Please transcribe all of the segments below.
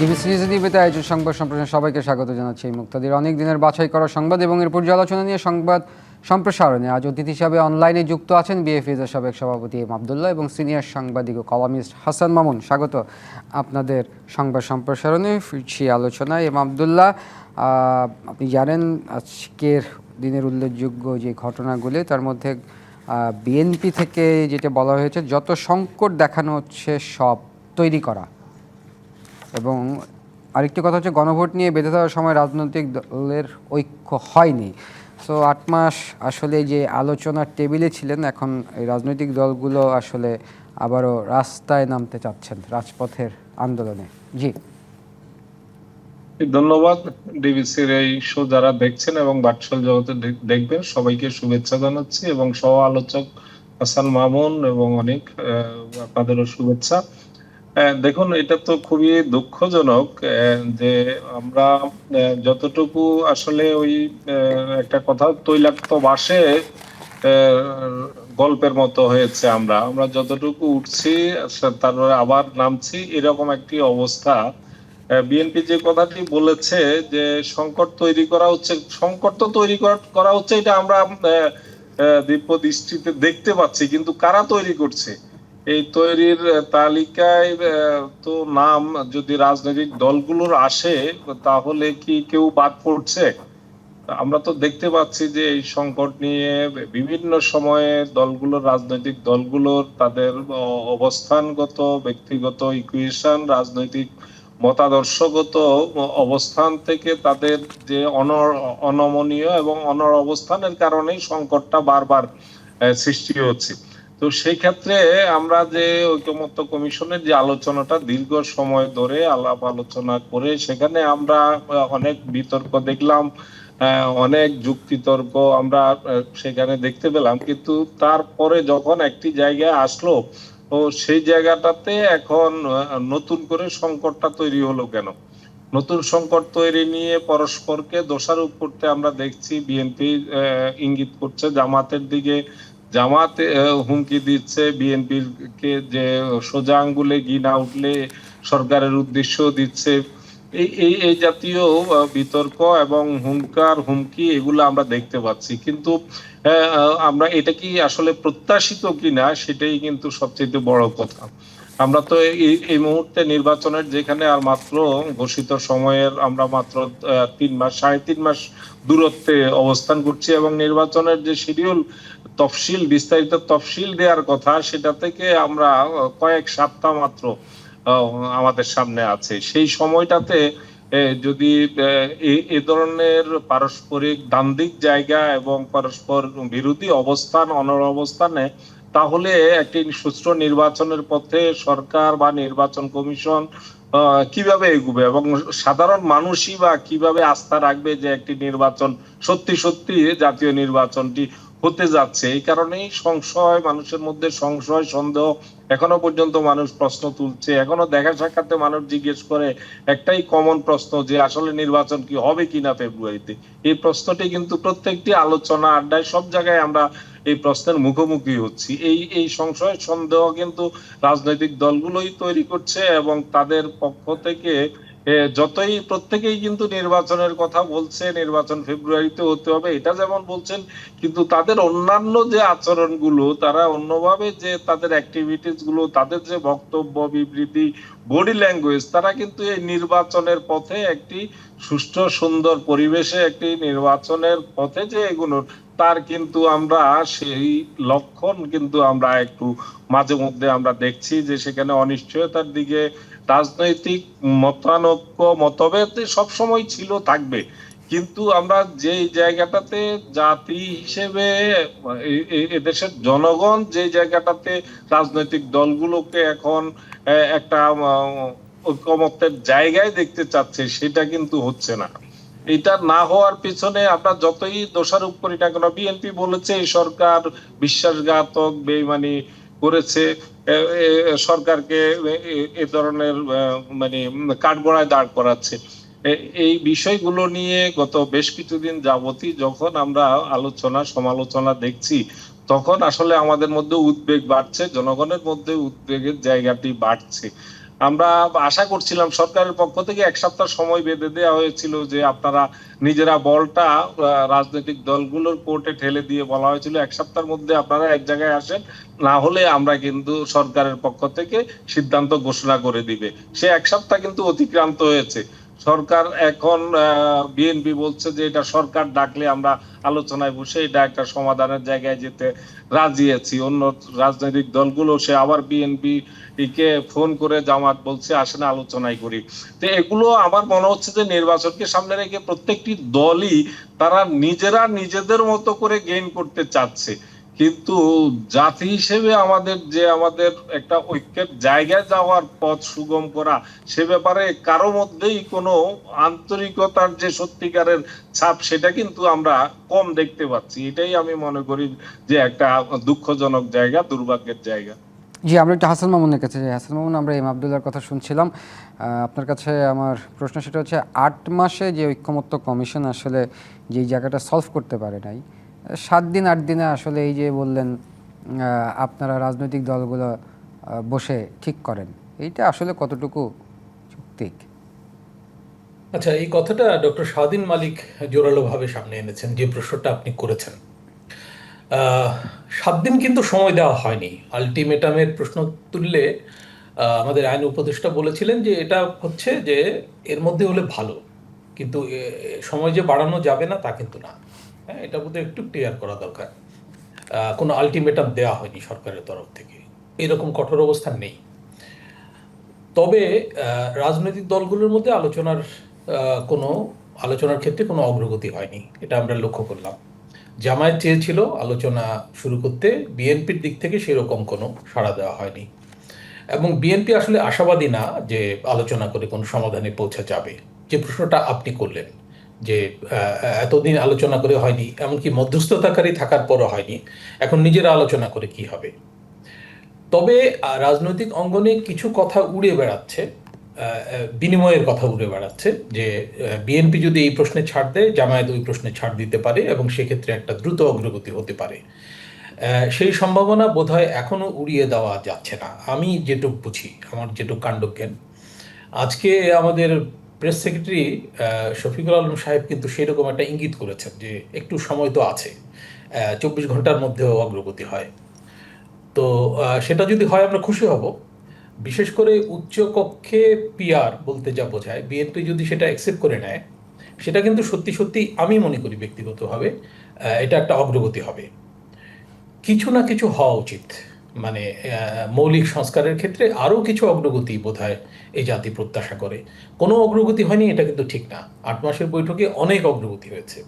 DBC news টিভিতে আয়োজন সংবাদ সম্প্রসারণ সবাইকে স্বাগত জানাচ্ছি। মুক্তাদির অনেক দিনের বাছাই করা সংবাদ এবং এর পর্যালোচনা নিয়ে সংবাদ সম্প্রসারণে আজ অতিথি হিসাবে অনলাইনে যুক্ত আছেন বিএফিজের সাবেক সভাপতি এম আবদুল্লাহ এবং সিনিয়র সাংবাদিক ও কলামিস্ট হাসান মামুন। স্বাগত আপনাদের সংবাদ সম্প্রসারণে। ফিরছি আলোচনায়। এম আবদুল্লাহ আপনি জানেন আজকের দিনের উল্লেখযোগ্য যে ঘটনাগুলি, তার মধ্যে বিএনপি থেকে যেটা বলা হয়েছে, যত সংকট দেখানো হচ্ছে সব তৈরি করা। এবং আরেকটি কথা হচ্ছে, গণভোট নিয়ে বেঁধে দেওয়ার সময় রাজনৈতিক দলের ঐক্য হয়নি। সো আট মাস আসলে যে আলোচনার টেবিলে ছিলেন, এখন এই রাজনৈতিক দলগুলো আসলে আবারও রাস্তায় নামতে চাচ্ছেন রাজপথের আন্দোলনে। জি। ধন্যবাদ। ডিবিসির এই শো যারা দেখছেন এবং বাকশাল জগতে দেখবেন, সবাইকে শুভেচ্ছা জানাচ্ছি এবং সহ আলোচক হাসান মামুন এবং অনেক আপনাদেরও শুভেচ্ছা। দেখুন, এটা তো খুবই দুঃখজনক যে আমরা যতটুকু আসলে ওই একটা কথা তৈলাক্ত বাসে গল্পের মতো হয়েছে আমরা। আমরা যতটুকু উঠছি তারপরে আবার নামছি, এরকম একটি অবস্থা। বিএনপি যে কথাটি বলেছে যে সংকট তৈরি করা হচ্ছে, সংকট তো তৈরি করা- হচ্ছে, এটা আমরা দিব্য দৃষ্টিতে দেখতে পাচ্ছি, কিন্তু কারা তৈরি করছে? এই তৈরির তালিকায় তো নাম যদি রাজনৈতিক দলগুলোর আসে, তাহলে কি কেউ বাদ পড়ছে? আমরা তো দেখতে পাচ্ছি যে এই সংকট নিয়ে বিভিন্ন সময়ে দলগুলোর, রাজনৈতিক দলগুলোর তাদের অবস্থানগত, ব্যক্তিগত ইকুয়েশন রাজনৈতিক মতাদর্শগত অবস্থান থেকে তাদের যে অনর, অনমনীয় এবং অনর অবস্থানের কারণেই সংকটটা বারবার সৃষ্টি হচ্ছে। তো সেই ক্ষেত্রে আমরা যে ঐকমত্য কমিশনের যে আলোচনাটা দীর্ঘ সময় ধরে আলাপ আলোচনা করে সেখানে আমরা অনেক বিতর্ক দেখলাম অনেক যুক্তিতর্ক আমরা সেখানে দেখতে পেলাম। কিন্তু তারপরে যখন একটি জায়গায় আসলো, তো সেই জায়গাটাতে এখন নতুন করে সংকটটা তৈরি হলো কেন? নতুন সংকট তৈরি নিয়ে পরস্পরকে দোষারোপ করতে আমরা দেখছি, বিএনপি ইঙ্গিত করছে জামাতের দিকে জামাত হুমকি দিচ্ছে বিএনপির কে যে সোজা আঙ্গুলে ঘি না উঠলে সরকারের উদ্দেশ্য দিচ্ছে। এই এই এই জাতীয় বিতর্ক এবং হুঙ্কার, হুমকি এগুলো আমরা দেখতে পাচ্ছি। কিন্তু আমরা এটা কি আসলে প্রত্যাশিত কিনা সেটাই কিন্তু সবচেয়ে বড় কথা। আমরা তো এই এই মুহূর্তে নির্বাচনের যেখানে আর মাত্র ঘোষিত সময়ের আমরা মাত্র তিন মাস, সাড়ে তিন মাস দূরত্বে অবস্থান করছি এবং নির্বাচনের যে শিডিউল তফসিল, বিস্তারিত তফসিল দেওয়ার কথা, সেটা থেকে আমরা কয়েক সপ্তাহ মাত্র আমাদের সামনে আছে। সেই সময়টাতে যদি, এ- ধরনের পারস্পরিক দ্বান্দ্বিক জায়গা এবং পরস্পর বিরোধী অবস্থান, অনর অবস্থানে, তাহলে একটি সুষ্ঠু নির্বাচনের পথে সরকার বা নির্বাচন কমিশন কীভাবে এগুবে এবং সাধারণ মানুষই বা কীভাবে আস্থা রাখবে যে একটি নির্বাচন সত্যি সত্যি জাতীয় নির্বাচনটি হতে যাচ্ছে, এই কারণেই সংশয়, মানুষের মধ্যে সংশয়, সন্দেহ এখনও পর্যন্ত মানুষ প্রশ্ন তুলছে। এখনও দেখা সাক্ষাতে মানুষ জিজ্ঞেস করে, একটাই কমন প্রশ্ন যে আসলে নির্বাচন কি হবে কিনা ফেব্রুয়ারিতে এই প্রশ্নটি কিন্তু প্রত্যেকটি আলোচনা, আড্ডায় সব জায়গায় আমরা এই প্রশ্নের মুখোমুখি হচ্ছি। এই এই সংশয়, সন্দেহ কিন্তু রাজনৈতিক দলগুলোই তৈরি করছে এবং তাদের পক্ষ থেকে যতই প্রত্যেকেই কিন্তু নির্বাচনের কথা বলছে, নির্বাচন ফেব্রুয়ারিতে হতে হবে, এটা যেমন বলছেন, কিন্তু তাদের অন্যান্য যে আচরণগুলো, তারা অন্যভাবে যে তাদের অ্যাক্টিভিটিসগুলো, তাদের যে বক্তব্য, বিবৃতি বডি ল্যাঙ্গুয়েজ তারা কিন্তু এই নির্বাচনের পথে একটি সুষ্ঠু, সুন্দর পরিবেশে একটি নির্বাচনের পথে যে এগুলো, তার কিন্তু আমরা সেই লক্ষণ কিন্তু আমরা একটু মাঝে মধ্যে আমরা দেখছি যে সেখানে অনিশ্চয়তার দিকে রাজনৈতিক মতানৈক্য মতভেদ সবসময় ছিল থাকবে। কিন্তু আমরা যে জায়গাটাতে জাতি হিসেবে এদেশের জনগণ যে জায়গাটাতে রাজনৈতিক দলগুলোকে এখন একটা আহ, ঐকমত্যের জায়গায় দেখতে চাচ্ছে সেটা কিন্তু হচ্ছে না। এটা না হওয়ার পিছনে আমরা যতই দোষারোপ করি না কেন বিএনপি বলেছে এই সরকার বিশ্বাসঘাতক বেইমানি করেছে। সরকারকে এ- ধরনের মানে কাঠগড়ায় দাঁড় করাচ্ছে। এই বিষয়গুলো নিয়ে গত বেশ কিছুদিন যাবতই যখন আমরা আলোচনা, সমালোচনা দেখছি, তখন আসলে আমাদের মধ্যে উদ্বেগ বাড়ছে, জনগণের মধ্যে উদ্বেগের জায়গাটি বাড়ছে। আমরা আশা করছিলাম সরকারের পক্ষ থেকে এক সপ্তাহ সময় বেঁধে দেওয়া হয়েছিল যে আপনারা নিজেরা বলটা রাজনৈতিক দলগুলোর কোর্টে ঠেলে দিয়ে বলা হয়েছিল, এক সপ্তাহের মধ্যে আপনারা এক জায়গায় আসেন, না হলে আমরা কিন্তু সরকারের পক্ষ থেকে সিদ্ধান্ত ঘোষণা করে দিবে। সে এক সপ্তাহ কিন্তু অতিক্রান্ত হয়েছে। সরকার এখন বিএনপি বলছে যে এটা সরকার ডাকলে আমরা আলোচনায় বসে এটা একটা সমাধানের জায়গায় যেতে রাজি আছি। অন্য রাজনৈতিক দলগুলো, সে আবার বিএনপি কে ফোন করে জামাত বলছে, আসেন, আলোচনায় করি। তো এগুলো আমার মনে হচ্ছে যে নির্বাচনকে সামনে রেখে প্রত্যেকটি দলই তারা নিজেরা নিজেদের মতো করে গেইন করতে চাচ্ছে। কিন্তু জাতি হিসেবে আমাদের যে আমাদের একটা ঐক্যের জায়গায় যাওয়ার পথ সুগম করা, সে ব্যাপারে কারও মধ্যেই কোনো আন্তরিকতার যে সত্যিকারের ছাপ, সেটা কিন্তু আমরা কম দেখতে পাচ্ছি। এটাই আমি মনে করি যে একটা দুঃখজনক জায়গা, দুর্ভাগ্যের জায়গা। জি, আমরা একটু হাসান মামুনের কাছে যাই। হাসান মামুন, আমরা এম আবদুল্লার কথা শুনছিলাম। আপনার কাছে আমার প্রশ্ন সেটা হচ্ছে, আট মাসে যে ঐক্যমত্য কমিশন আসলে যেই জায়গাটা সলভ করতে পারে নাই, সাত দিন, আট দিনে আসলে এই যে বললেন আপনারা রাজনৈতিক দলগুলো বসে ঠিক করেন, এইটা আসলে কতটুকু যৌক্তিক? আচ্ছা এই কথাটা ডক্টর স্বাধীন মালিক জোরালোভাবে সামনে এনেছেন যে প্রশ্নটা আপনি করেছেন। সাত দিন কিন্তু সময় দেওয়া হয়নি। আলটিমেটামের প্রশ্ন তুললে আমাদের আইন উপদেষ্টা বলেছিলেন যে এটা হচ্ছে যে এর মধ্যে হলে ভালো। কিন্তু সময় যে বাড়ানো যাবে না তা কিন্তু না। হ্যাঁ এটা বোধহয় একটু ক্লিয়ার করা দরকার। কোনো আলটিমেটাম দেওয়া হয়নি সরকারের তরফ থেকে। এরকম কঠোর অবস্থান নেই। তবে রাজনৈতিক দলগুলোর মধ্যে আলোচনার কোনো, আলোচনার ক্ষেত্রে কোনো অগ্রগতি হয়নি। এটা আমরা লক্ষ্য করলাম। জামায়াত চেয়েছিল আলোচনা শুরু করতে, বিএনপির দিক থেকে সেরকম কোনো সাড়া দেওয়া হয়নি। এবং বিএনপি আসলে আশাবাদী না যে আলোচনা করে কোনো সমাধানে পৌঁছা যাবে। যে প্রশ্নটা আপনি করলেন যে এতদিন আলোচনা করে হয়নি, এমনকি মধ্যস্থতাকারী থাকার পরও হয়নি, এখন নিজেরা আলোচনা করে কি হবে? তবে রাজনৈতিক অঙ্গনে কিছু কথা উড়ে বেড়াচ্ছে। বিনিময়ের কথা উড়ে বেড়াচ্ছে যে বিএনপি যদি এই প্রশ্নে ছাড় দেয়, জামায়াত ওই প্রশ্নে ছাড় দিতে পারে এবং সেক্ষেত্রে একটা দ্রুত অগ্রগতি হতে পারে। সেই সম্ভাবনা বোধহয় এখনও উড়িয়ে দেওয়া যাচ্ছে না। আমি যেটুক বুঝি, আমার যেটুক কাণ্ডজ্ঞান আজকে আমাদের প্রেস সেক্রেটারি শফিকুল আলম সাহেব কিন্তু সেরকম একটা ইঙ্গিত করেছেন যে, একটু সময় তো আছে চব্বিশ ঘণ্টার মধ্যেও অগ্রগতি হয়। তো সেটা যদি হয়, আমরা খুশি হব। বিশেষ করে উচ্চ কক্ষে পিআর বলতে যা বোঝায়, বিএনপি যদি সেটা অ্যাকসেপ্ট করে নেয়, সেটা কিন্তু সত্যি সত্যি আমি মনে করি ব্যক্তিগতভাবে এটা একটা অগ্রগতি হবে। কিছু না কিছু হওয়া উচিত। মানে মৌলিক সংস্কারের ক্ষেত্রে আরও কিছু অগ্রগতি বোধহয় এই জাতি প্রত্যাশা করে। কোনো অগ্রগতি হয়নি, এটা কিন্তু ঠিক না। আট মাসের বৈঠকে অনেক অগ্রগতি হয়েছে।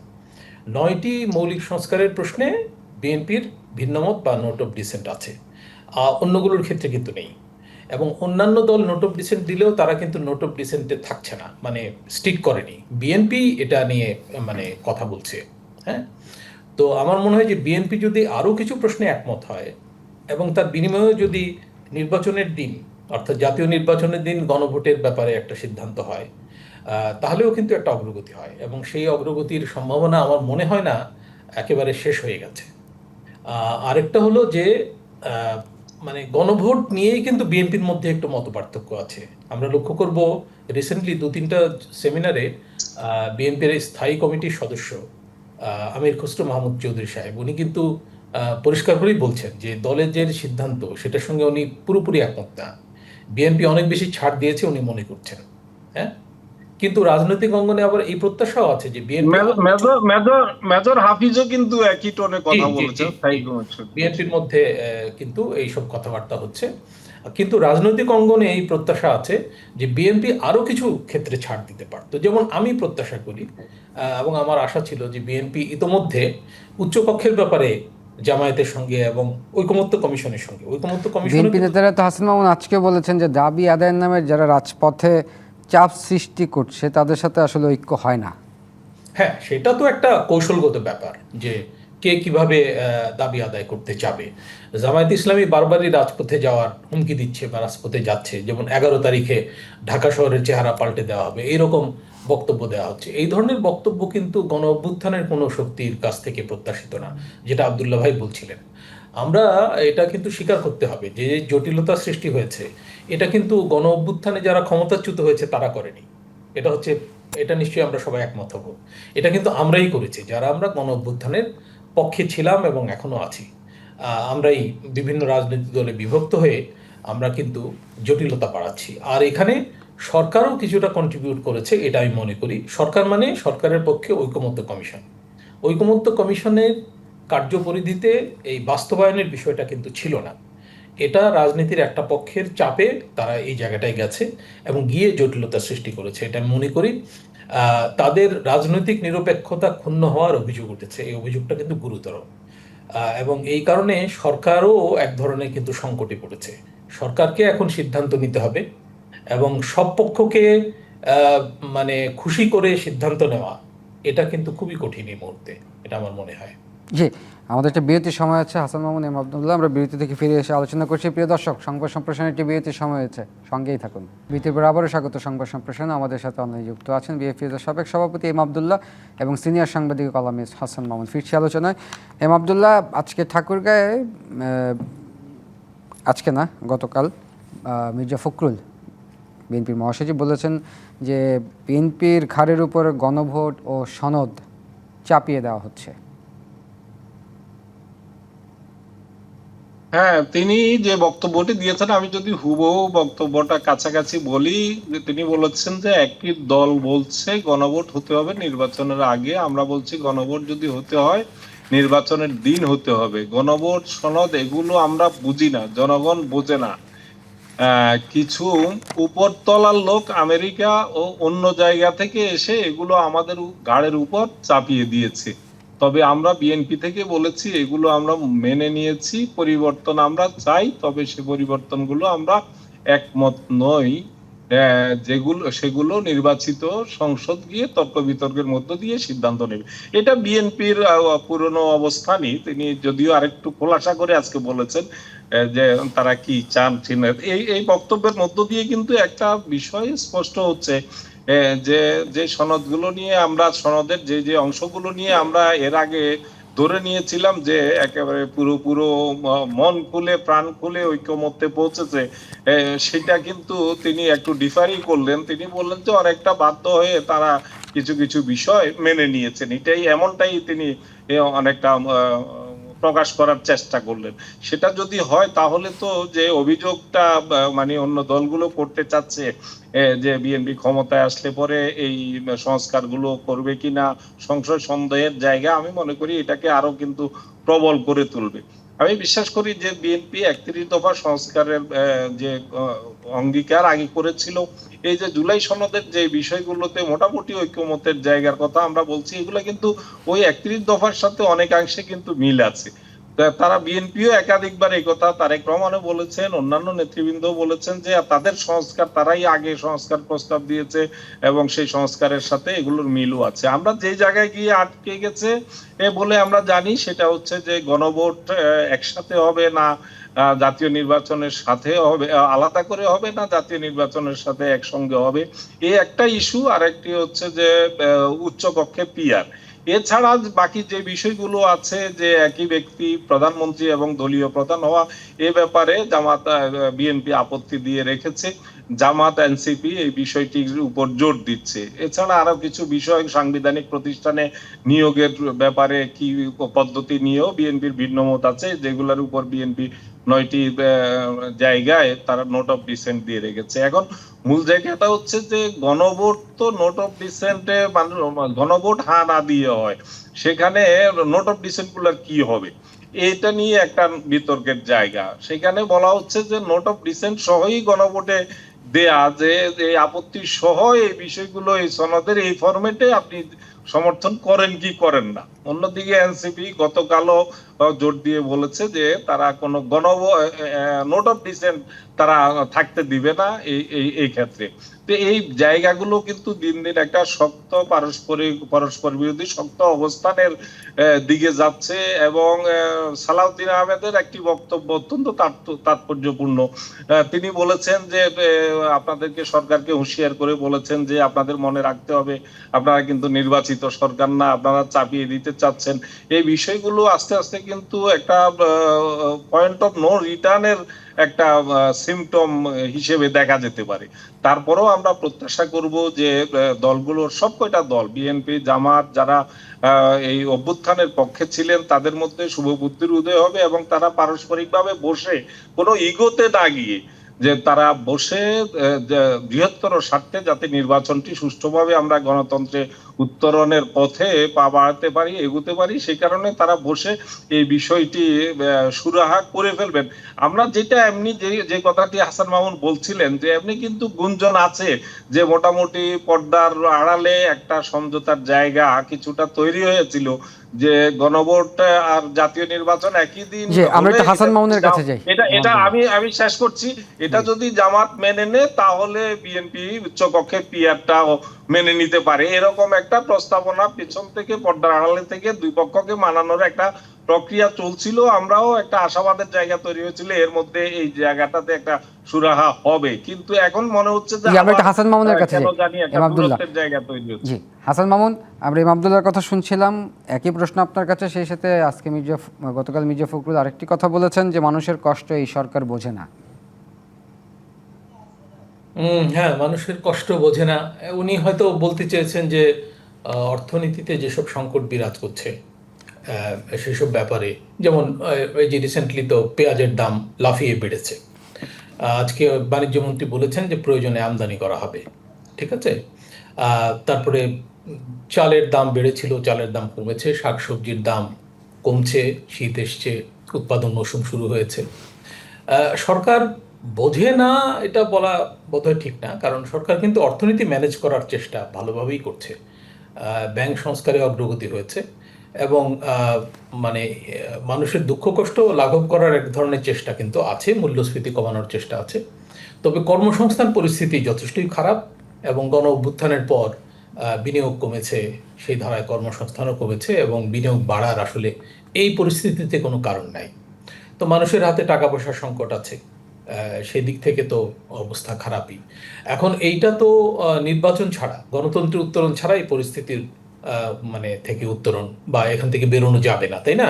নয়টি মৌলিক সংস্কারের প্রশ্নে বিএনপির ভিন্নমত বা নোট অফ ডিসেন্ট আছে। অন্যগুলোর ক্ষেত্রে কিন্তু নেই। এবং অন্যান্য দল নোট অফ ডিসেন্ট দিলেও তারা কিন্তু নোট অফ ডিসেন্টে থাকছে না মানে স্টিক করেনি। বিএনপি এটা নিয়ে মানে কথা বলছে হ্যাঁ? তো আমার মনে হয় যে বিএনপি যদি আরও কিছু প্রশ্নে একমত হয় এবং তার বিনিময়ে যদি নির্বাচনের দিন, অর্থাৎ জাতীয় নির্বাচনের দিন গণভোটের ব্যাপারে একটা সিদ্ধান্ত হয় তাহলেও কিন্তু একটা অগ্রগতি হয় এবং সেই অগ্রগতির সম্ভাবনা আমার মনে হয় না একেবারে শেষ হয়ে গেছে। আরেকটা হলো যে মানে গণভোট নিয়েই কিন্তু বিএনপির মধ্যে একটু মত পার্থক্য আছে। আমরা লক্ষ্য করব রিসেন্টলি দু তিনটা সেমিনারে বিএনপির স্থায়ী কমিটির সদস্য আমির খসরু মাহমুদ চৌধুরী সাহেব, উনি কিন্তু পরিষ্কার করেই বলছেন যে দলের যে সিদ্ধান্ত, সেটার সঙ্গে উনি পুরোপুরি একমত না। বিএনপি অনেক বেশি ছাড় দিয়েছে, উনি মনে করছেন। হ্যাঁ? কিন্তু রাজনৈতিক অঙ্গনে আবার এই প্রত্যাশাও আছে যে BNP major major major major হাফিজও কিন্তু একই টোনে কথা। বলছেন। বিএনপির মধ্যে কিন্তু এইসব কথাবার্তা হচ্ছে কিন্তু রাজনৈতিক অঙ্গনে এই প্রত্যাশা আছে যে বিএনপি আরও কিছু ক্ষেত্রে ছাড় দিতে পারত যেমন আমি প্রত্যাশা করি এবং আমার আশা ছিল যে বিএনপি ইতোমধ্যে উচ্চকক্ষের ব্যাপারে জামায়াতের সঙ্গে এবং ঐকমত্য কমিশনের সঙ্গে ঐকমত্য কমিশন বিএনপি নেতারা তো হাসান মামুন আজকে বলেছেন যে দাবি আদায়ের নামে যারা রাজপথে চাপ সৃষ্টি করছে, তাদের সাথে আসলে ঐক্য হয় না। হ্যাঁ সেটা তো একটা কৌশলগত ব্যাপার যে কে কীভাবে দাবি আদায় করতে যাবে জামায়াত ইসলামী বারবারই রাজপথে যাওয়ার হুমকি দিচ্ছে বা রাজপথে যাচ্ছে। যেমন এগারো তারিখে ঢাকা শহরের চেহারা পাল্টে দেওয়া হবে, এইরকম বক্তব্য দেওয়া হচ্ছে। এই ধরনের বক্তব্য কিন্তু গণ অভ্যুত্থানের কোনো শক্তির কাছ থেকে প্রত্যাশিত না, যেটা আবদুল্লাহ ভাই বলছিলেন। আমরা এটা কিন্তু স্বীকার করতে হবে যে জটিলতা সৃষ্টি হয়েছে। এটা কিন্তু গণ অভ্যুত্থানে যারা ক্ষমতাচ্যুত হয়েছে, তারা করেনি। এটা হচ্ছে, এটা নিশ্চয়ই আমরা সবাই একমত হব। এটা কিন্তু আমরাই করেছি, যারা আমরা গণ অভ্যুত্থানের পক্ষে ছিলাম এবং এখনও আছি। আমরাই বিভিন্ন রাজনৈতিক দলে বিভক্ত হয়ে আমরা কিন্তু জটিলতা বাড়াচ্ছি। আর এখানে সরকারও কিছুটা কন্ট্রিবিউট করেছে, এটা আমি মনে করি। সরকার মানে সরকারের পক্ষে ঐকমত্য কমিশন। ঐকমত্য কমিশনের কার্যপরিধিতে এই বাস্তবায়নের বিষয়টা কিন্তু ছিল না। এটা রাজনীতির একটা পক্ষের চাপে তারা এই জায়গাটায় গেছে এবং গিয়ে জটিলতা সৃষ্টি করেছে, এটা আমি মনে করি। তাদের রাজনৈতিক নিরপেক্ষতা ক্ষুণ্ণ হওয়ার অভিযোগ উঠেছে, এই অভিযোগটা কিন্তু গুরুতর। এবং এই কারণে সরকারও এক ধরনের কিন্তু সংকটে পড়েছে। সরকারকে এখন সিদ্ধান্ত নিতে হবে এবং সব পক্ষকে মানে খুশি করে সিদ্ধান্ত নেওয়া, এটা কিন্তু খুবই কঠিন এই মুহূর্তে, এটা আমার মনে হয়। জি আমাদের একটা বিরতির সময় আছে, হাসান মামুন, এম আবদুল্লাহ। আমরা বিরতি থেকে ফিরে এসে আলোচনা করছি। প্রিয় দর্শক, সংবাদ সম্প্রসারণের একটি বিরতির সময় হয়েছে। সঙ্গেই থাকুন। বিরতির পর আবারও স্বাগত সংবাদ সম্প্রসারণ। আমাদের সাথে অনলাইনে যুক্ত আছেন বিএফপির সাবেক সভাপতি এম আবদুল্লাহ এবং সিনিয়র সাংবাদিক কলামিস্ট হাসান মামুন। ফিরছি আলোচনায়। এম আবদুল্লাহ, আজকে ঠাকুরগাঁয়ে আজকে না, গতকাল মির্জা ফখরুল, বিএনপির মহাসচিব বলেছেন যে বিএনপির ঘাড়ের উপর গণভোট ও সনদ চাপিয়ে দেওয়া হচ্ছে। হ্যাঁ তিনি যে বক্তব্যটি দিয়েছেন, আমি যদি হুবহু বক্তব্যটা কাছাকাছি বলি তিনি বলেছেন যে একটি দল বলছে গণভোট হতে হবে নির্বাচনের আগে। আমরা বলছি গণভোট যদি হতে হয়, নির্বাচনের দিন হতে হবে। গণভোট সনদ এগুলো আমরা বুঝি না, জনগণ বোঝে না। কিছু উপরতলার লোক আমেরিকা ও অন্য জায়গা থেকে এসে এগুলো আমাদের ঘাড়ের উপর চাপিয়ে দিয়েছে। তবে আমরা বিএনপি থেকে বলেছি, এগুলো আমরা মেনে নিয়েছি, পরিবর্তন আমরা চাই, তবে সে পরিবর্তনগুলো আমরা একমত নই। যেগুলো, সেগুলো নির্বাচিত সংসদ গিয়ে তর্ক বিতর্কের মধ্য দিয়ে সিদ্ধান্ত নেবে এটা বিএনপির পুরনো অবস্থানই। তিনি যদিও আরেকটু খোলাসা করে আজকে বলেছেন যে তারা কি চান এই এই বক্তব্যের মধ্য দিয়ে কিন্তু একটা বিষয় স্পষ্ট হচ্ছে। যে যে সনদগুলো নিয়ে আমরা, সনদের যে যে অংশগুলো নিয়ে আমরা এর আগে ধরে নিয়েছিলাম যে, একেবারে পুরো পুরো মন খুলে, প্রাণ খুলে ঐক্যমত্যে পৌঁছেছে সেটা কিন্তু তিনি একটু ডিফারই করলেন। তিনি বললেন যে, অনেকটা বাধ্য হয়ে তারা কিছু কিছু বিষয় মেনে নিয়েছেন। এটাই, এমনটাই তিনি অনেকটা প্রকাশ করার চেষ্টা করলেন। সেটা যদি হয়, তাহলে তো যে অভিযোগটা মানে অন্য দলগুলো করতে চাচ্ছে যে বিএনপি ক্ষমতায় আসলে পরে এই সংস্কারগুলো করবে কিনা, সংশয় সন্দেহের জায়গা, আমি মনে করি এটাকে আরও কিন্তু প্রবল করে তুলবে। আমি বিশ্বাস করি যে বিএনপি একত্রিশ দফা সংস্কারের যে অঙ্গীকার আগে করেছিল। এই যে জুলাই সনদের যে বিষয়গুলোতে মোটামুটি ঐক্যমতের জায়গার কথা আমরা বলছি, এগুলো কিন্তু ওই একত্রিশ দফার সাথে অনেকাংশে কিন্তু মিল আছে। তারা বিএনপিও একাধিকবার এই কথা তারেক রহমানও বলেছেন, অন্যান্য নেতৃবৃন্দ বলেছেন যে তাদের সংস্কার, তারাই আগে সংস্কার প্রস্তাব দিয়েছে এবং সেই সংস্কারের সাথে এগুলোর মিলও আছে। আমরা যে জায়গায় গিয়ে আটকে গেছে এ বলে আমরা জানি, সেটা হচ্ছে যে গণভোট একসাথে হবে না জাতীয় নির্বাচনের সাথে হবে আলাদা করে হবে না, জাতীয় নির্বাচনের সাথে একসঙ্গে হবে। এই একটা ইস্যু আর একটি হচ্ছে যে উচ্চকক্ষে উচ্চ কক্ষে পিয়ার এছাড়া বাকি যে বিষয়গুলো আছে যে একই ব্যক্তি, প্রধানমন্ত্রী এবং দলীয় প্রধান হওয়া, এ ব্যাপারে জামাত বিএনপি আপত্তি দিয়ে রেখেছে। জামাত, এনসিপি এই বিষয়টির উপর জোর দিচ্ছে। এছাড়া আরও কিছু বিষয়, সাংবিধানিক প্রতিষ্ঠানে নিয়োগের ব্যাপারে কি পদ্ধতি নিয়েও বিএনপির ভিন্ন মত আছে, যেগুলোর উপর বিএনপি নয়টি জায়গায় তারা নোট অফ ডিসেন্ট দিয়ে রেখেছে। এখন মূল জায়গাটা হচ্ছে যে গণভোট তো নোট অফ ডিসেন্টে গণভোট হা না দিয়ে হয়, সেখানে নোট অফ ডিসেন্টগুলার কি হবে? এটা নিয়ে একটা বিতর্কের জায়গা। সেখানে বলা হচ্ছে যে নোট অফ ডিসেন্ট সহই গণভোটে দেয়া যে এই আপত্তি সহ এই বিষয়গুলো, এই সনদের, এই ফরম্যাটে আপনি সমর্থন করেন কি করেন না। অন্যদিকে এনসিপি গতকালও জোর দিয়ে বলেছে যে তারা কোনো গণ নোট অফ ডিসেন্ট তারা থাকতে দিবে না এই এই ক্ষেত্রে। তো এই জায়গাগুলো কিন্তু দিন দিন একটা শক্ত পারস্পরিক, পরস্পর বিরোধী শক্ত অবস্থানের দিকে যাচ্ছে এবং সালাউদ্দিন আহমেদের একটি বক্তব্য অত্যন্ত তাৎপর্যপূর্ণ। তিনি বলেছেন যে আপনাদেরকে সরকারকে হুঁশিয়ার করে বলেছেন যে আপনাদের মনে রাখতে হবে, আপনারা কিন্তু নির্বাচিত সরকার না, আপনারা চাপিয়ে দিতে চাচ্ছেন। এই বিষয়গুলো আস্তে আস্তে কিন্তু একটা পয়েন্ট অফ নো রিটার্নের একটা সিমটম হিসেবে দেখা যেতে পারে। তারপরেও আমরা প্রত্যাশা করব যে দলগুলোর সব কয়টা দল বিএনপি জামাত যারা এই অভ্যুত্থানের পক্ষে ছিলেন, তাদের মধ্যে শুভবুদ্ধির উদয় হবে এবং তারা পারস্পরিকভাবে বসে কোনো ইগোতে না গিয়ে যে তারা বসে বৃহত্তর স্বার্থে যাতে নির্বাচনটি সুষ্ঠুভাবে আমরা গণতন্ত্রে উত্তরণের পথে পা বাড়াতে পারি এগোতে পারি সে কারণে তারা বসে এই বিষয়টি সুরাহা করে ফেলবেন। আমরা যেটা এমনি যে যে কথাটি হাসান মামুন বলছিলেন যে এমনি কিন্তু গুঞ্জন আছে যে মোটামুটি পর্দার আড়ালে একটা সমঝোতার জায়গা কিছুটা তৈরি হয়েছিল যে গণভোট আর জাতীয় নির্বাচন একই দিন আমরা একটু হাসান মামুনের কাছে যাই। এটা এটা আমি আমি শেষ করছি। এটা যদি জামাত মেনে নেয় তাহলে বিএনপি উচ্চকক্ষে পিয়ারটা মেনে নিতে পারে। এরকম একটা প্রস্তাবনা পেছন থেকে পর্দার আড়ালে থেকে দুই পক্ষকে মানানোর একটা প্রক্রিয়া চলছিল। আমরাও একটা আশাবাদের জায়গা তৈরি হয়েছিল এর মধ্যে এই জায়গাটাতে একটা সুরাহা হবে। কিন্তু এখন মনে হচ্ছে যে আমরা একটু হাসান মামুনের কাছে। জায়গা তৈরি হচ্ছে জি হাসান মামুন আমরা ইমাম আবদুল্লার কথা শুনছিলাম। একই প্রশ্ন আপনার কাছে সেই সাথে আজকে মির্জা গতকাল মির্জা ফখরুল আরেকটি কথা বলেছেন যে মানুষের কষ্ট এই সরকার বোঝে না। হ্যাঁ মানুষের কষ্ট বোঝে না। উনি হয়তো বলতে চেয়েছেন যে অর্থনীতিতে যেসব সংকট বিরাজ করছে সেসব ব্যাপারে, যেমন এই যে রিসেন্টলি তো পেঁয়াজের দাম লাফিয়ে বেড়েছে। আজকে বাণিজ্য মন্ত্রী বলেছেন যে, প্রয়োজনে আমদানি করা হবে, ঠিক আছে? তারপরে চালের দাম বেড়েছিল, চালের দাম কমেছে, শাকসবজির দাম কমছে, শীত এসছে, উৎপাদন মৌসুম শুরু হয়েছে। সরকার বোঝে না, এটা বলা বোধহয় ঠিক না। কারণ সরকার কিন্তু অর্থনীতি ম্যানেজ করার চেষ্টা ভালোভাবেই করছে। ব্যাংক সংস্কারে অগ্রগতি হয়েছে এবং মানে মানুষের দুঃখ কষ্ট লাঘব করার এক ধরনের চেষ্টা কিন্তু আছে, মূল্যস্ফীতি কমানোর চেষ্টা আছে। তবে কর্মসংস্থান পরিস্থিতি যথেষ্টই খারাপ এবং গণ অভ্যুত্থানের পর বিনিয়োগ কমেছে, সেই ধারায় কর্মসংস্থানও কমেছে এবং বিনিয়োগ বাড়ার আসলে এই পরিস্থিতিতে কোনো কারণ নাই। তো মানুষের হাতে টাকা পয়সার সংকট আছে। সেদিক থেকে তো অবস্থা খারাপই। এখন এইটা তো নির্বাচন ছাড়া, গণতন্ত্রের উত্তরণ ছাড়া এই পরিস্থিতির মানে থেকে উত্তরণ বা এখান থেকে বেরোনো যাবে না, তাই না?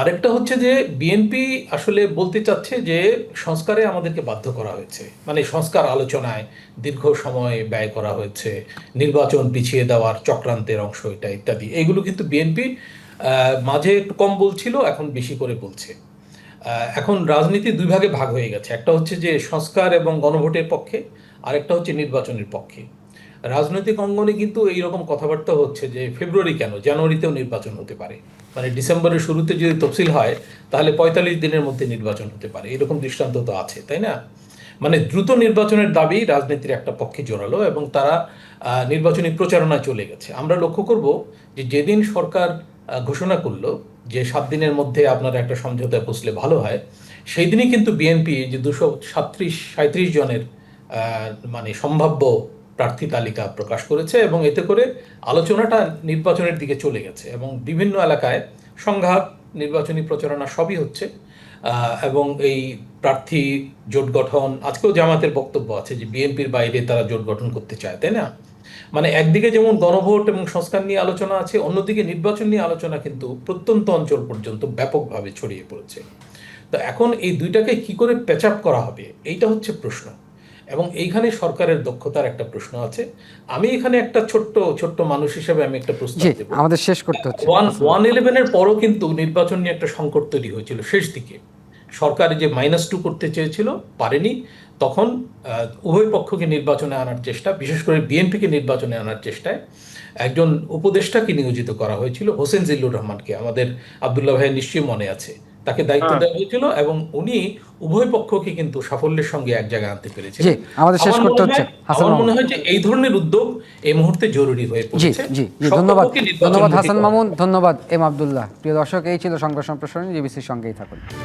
আরেকটা হচ্ছে যে বিএনপি আসলে বলতে চাচ্ছে যে সংস্কারে আমাদেরকে বাধ্য করা হয়েছে। মানে সংস্কার আলোচনায় দীর্ঘ সময় ব্যয় করা হয়েছে, নির্বাচন পিছিয়ে দেওয়ার চক্রান্তের অংশ এটা ইত্যাদি। এগুলো কিন্তু বিএনপি মাঝে একটু কম বলছিল, এখন বেশি করে বলছে। এখন রাজনীতি দুই ভাগে ভাগ হয়ে গেছে। একটা হচ্ছে যে সংস্কার এবং গণভোটের পক্ষে, আরেকটা হচ্ছে নির্বাচনের পক্ষে। রাজনৈতিক অঙ্গনে কিন্তু এইরকম কথাবার্তা হচ্ছে যে ফেব্রুয়ারি কেন? জানুয়ারিতেও নির্বাচন হতে পারে। মানে ডিসেম্বরের শুরুতে যদি তফসিল হয়, তাহলে পঁয়তাল্লিশ দিনের মধ্যে নির্বাচন হতে পারে। এরকম দৃষ্টান্ত তো আছে, তাই না? মানে দ্রুত নির্বাচনের দাবি রাজনীতির একটা পক্ষে জোরালো এবং তারা নির্বাচনী প্রচারণায় চলে গেছে। আমরা লক্ষ্য করব যে যেদিন সরকার ঘোষণা করল যে সাত দিনের মধ্যে আপনারা একটা সমঝোতায় বসলে ভালো হয়। সেই দিনই কিন্তু বিএনপি যে দুশো সাত্রিশ সাঁত্রিশ জনের মানে সম্ভাব্য প্রার্থী তালিকা প্রকাশ করেছে এবং এতে করে আলোচনাটা নির্বাচনের দিকে চলে গেছে এবং বিভিন্ন এলাকায় সংঘাত, নির্বাচনী প্রচারণা সবই হচ্ছে। এবং এই প্রার্থী জোট গঠন, আজকেও জামাতের বক্তব্য আছে যে বিএনপির বাইরে তারা জোট গঠন করতে চায়, তাই না? মানে একদিকে যেমন গণভোট এবং সংস্কার নিয়ে আলোচনা আছে অন্যদিকে নির্বাচন নিয়ে আলোচনা কিন্তু প্রত্যন্ত অঞ্চল পর্যন্ত ব্যাপকভাবে ছড়িয়ে পড়েছে। তো এখন এই দুইটাকে কি করে প্যাচ আপ করা হবে এইটা হচ্ছে প্রশ্ন। এবং এইখানে সরকারের দক্ষতার একটা প্রশ্ন আছে। আমি এখানে একটা ছোট্ট ছোট্ট মানুষ হিসেবে আমি একটা প্রস্তাব আমাদের শেষ করতে হচ্ছে। ওয়ান ওয়ান ইলেভেনের পরও কিন্তু নির্বাচন নিয়ে একটা সংকট তৈরি হয়েছিল শেষ দিকে। সরকার যে মাইনাস টু করতে চেয়েছিল পারেনি। তখন উভয় পক্ষকে নির্বাচনে আনার চেষ্টা বিশেষ করে বিএনপিকে নির্বাচনে আনার চেষ্টায় একজন উপদেষ্টাকে নিয়োজিত করা হয়েছিল হোসেন জিল্লুর রহমানকে। আমাদের আবদুল্লাহ ভাইয়ের নিশ্চয়ই মনে আছে। তাকে দায়িত্ব হ্যাঁ। দেওয়া হয়েছিল এবং উনি উভয় পক্ষকে কিন্তু সাফল্যের সঙ্গে এক জায়গায় আনতে পেরেছেন আমাদের শেষ করতে হচ্ছে আমার মনে হয় যে এই ধরনের উদ্যোগ এই মুহূর্তে জরুরি হয়ে পড়েছে। জি জি ধন্যবাদ। ধন্যবাদ হাসান মামুন ধন্যবাদ এম আবদুল্লাহ। প্রিয় দর্শক এই ছিল সংবাদ সম্প্রসারণ জিবিসির সঙ্গেই থাকুন।